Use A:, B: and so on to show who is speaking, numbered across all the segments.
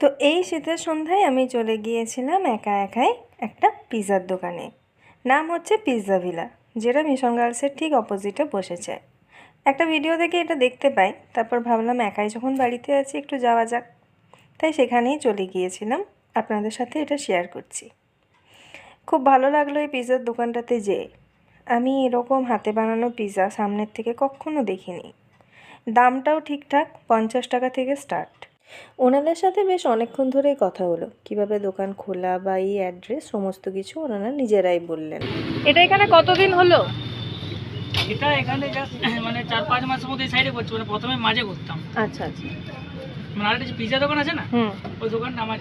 A: তো এই শীতের সন্ধ্যায় আমি চলে গিয়েছিলাম একা একাই একটা পিৎজার দোকানে। নাম হচ্ছে পিৎজা ভিলা, যেটা মিশন গার্লসের ঠিক অপোজিটে বসেছে। একটা ভিডিও দেখে এটা দেখতে পাই, তারপর ভাবলাম একাই যখন বাড়িতে আছি একটু যাওয়া যাক। তাই সেখানেই চলে গিয়েছিলাম, আপনাদের সাথে এটা শেয়ার করছি। খুব ভালো লাগল এই পিৎজার দোকানটাতে যেয়ে আমি এরকম হাতে বানানো পিৎজা সামনের থেকে কখনো দেখিনি। দামটাও ঠিকঠাক, পঞ্চাশ টাকা থেকে স্টার্ট ওনাদের সাথে বেশ অনেকক্ষণ ধরেই কথা হলো। কীভাবে দোকান খোলা বা এই অ্যাড্রেস সমস্ত কিছু ওনারা নিজেরাই বললেন।
B: এটা এখানে কতদিন হলো?
C: এটা এখানে জাস্ট মানে চার পাঁচ মাসের মধ্যে সাইডে করছি। মানে প্রথমে মাঝে করতাম।
A: আচ্ছা আচ্ছা।
C: মানে আরেকটা যে পিজা দোকান আছে না
A: হুম।
C: ওই দোকানটা আমার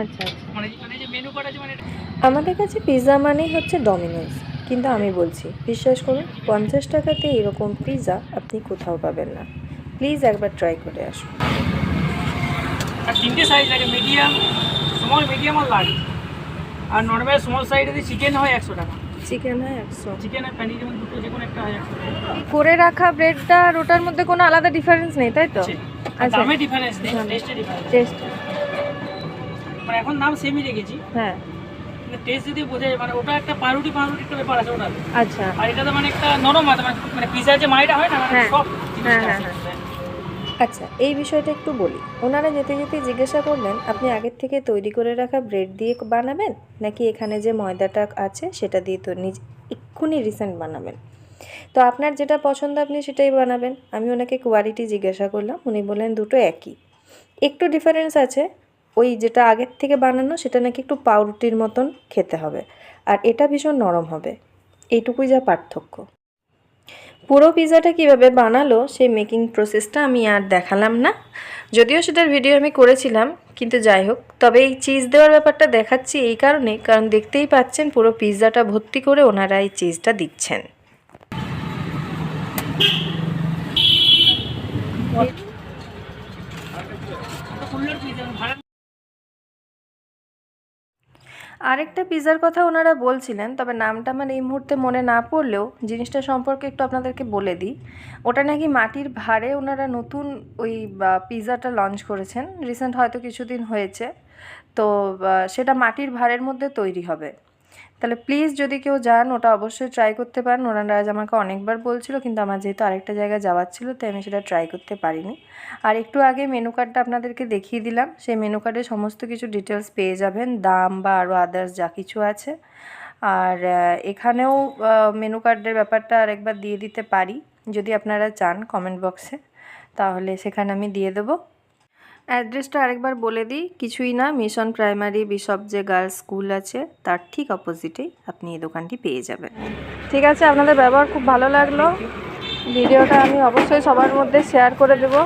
A: আচ্ছা আচ্ছা।
C: মানে মানে যে মেনু কার্ড আছে মানে
A: আমাদের কাছে পিৎজা মানেই হচ্ছে ডমিনোজ কিন্তু আমি বলছি বিশ্বাস করুন পঞ্চাশ টাকাতে এরকম পিৎজা আপনি কোথাও পাবেন না। প্লিজ একবার ট্রাই করে আসুন।
C: আর তিনটে সাইজ লাগে মিডিয়াম স্মল মিডিয়াম আর লার্জ আর নর্মাল স্মল সাইজ যদি চিকেন হয় একশো টাকা।
A: চিকেন হয় একশো।
C: চিকেন আর যেমন দুটো যে কোনো একটা হয় একশো
B: করে রাখা ব্রেডটা আর ওটার মধ্যে কোনো আলাদা ডিফারেন্স নেই তাই তো? আচ্ছা।
C: দামে ডিফারেন্স নেই। টেস্টে ডিফারেন্স
A: টেস্ট
C: মানে এখন দাম সেমই রেখেছি।
A: হ্যাঁ।
C: টেস্ট যদি বোঝা যায় মানে ওটা একটা পাউরুটি পাউরুটি একটা ব্যাপার আছে ওটা
A: আচ্ছা।
C: আর মানে একটা নরম আছে মানে- মানে পিজার যে মাইটা হয় না মানে
A: হ্যাঁ।
C: সব
A: হ্যাঁ, হ্যাঁ, আচ্ছা এই বিষয়টা একটু বলি। ওনারা যেতে যেতে জিজ্ঞাসা করলেন, আপনি আগের থেকে তৈরি করে রাখা ব্রেড দিয়ে বানাবেন? নাকি এখানে যে ময়দাটা আছে, সেটা দিয়ে তো নিজ, এক্ষুনি রিসেন্ট বানাবেন? তো আপনার যেটা পছন্দ, আপনি সেটাই বানাবেন। আমি ওনাকে কোয়ালিটি জিজ্ঞাসা করলাম, উনি বললেন, দুটো একই। একটু ডিফারেন্স আছে, ওই যেটা আগের থেকে বানানো, সেটা নাকি একটু পাউরুটির মতন খেতে হবে। আর এটা ভীষণ নরম হবে। এইটুকুই যা পার্থক্য। পুরো পিৎজাটা কীভাবে বানালো সেই মেকিং প্রসেসটা আমি আর দেখালাম না। যদিও সেটার ভিডিও আমি করেছিলাম, কিন্তু যাই হোক, তবে এই চিজ দেওয়ার ব্যাপারটা দেখাচ্ছি এই কারণে, কারণ দেখতেই পাচ্ছেন পুরো পিৎজাটা ভর্তি করে ওনারা এই চিজটা দিচ্ছেন। আরেকটা পিৎজার কথা ওনারা বলছিলেন, তবে নামটা আমার এই মুহূর্তে মনে না পড়লেও জিনিসটা সম্পর্কে একটু আপনাদেরকে বলে দিই। ওটা নাকি মাটির ভারে ওনারা নতুন ওই পিৎজাটা লঞ্চ করেছেন। রিসেন্ট হয়তো কিছুদিন হয়েছে। তো সেটা মাটির ভারের মধ্যে তৈরি হবে। তাহলে প্লিজ যদি কেউ যান, ওটা অবশ্যই ট্রাই করতে পারেন। ওনারা আজ আমাকে অনেকবার বলছিল, কিন্তু আমার যেহেতু আরেকটা জায়গায় যাওয়ার ছিল, তাই আমি সেটা ট্রাই করতে পারিনি। আর একটু আগে মেনু কার্ডটা আপনাদেরকে দেখিয়ে দিলাম, সেই মেনু কার্ডে সমস্ত কিছু ডিটেলস পেয়ে যাবেন, দাম বা আরও আদার্স যা কিছু আছে। আর এখানেও মেনু কার্ডের ব্যাপারটা আরেকবার দিয়ে দিতে পারি, যদি আপনারা চান কমেন্ট বক্সে তাহলে সেখানে আমি দিয়ে দেবো। অ্যাড্রেসটা আরেকবার বলে দিই, কিছুই না, মিশন প্রাইমারি বিশপ যে গার্লস স্কুল আছে, তার ঠিক অপোজিটেই আপনি এই দোকানটি পেয়ে যাবেন।
B: ঠিক আছে, আপনাদের ব্যবহার খুব ভালো লাগল। ভিডিওটা আমি অবশ্যই সবার মধ্যে শেয়ার করে দেবো।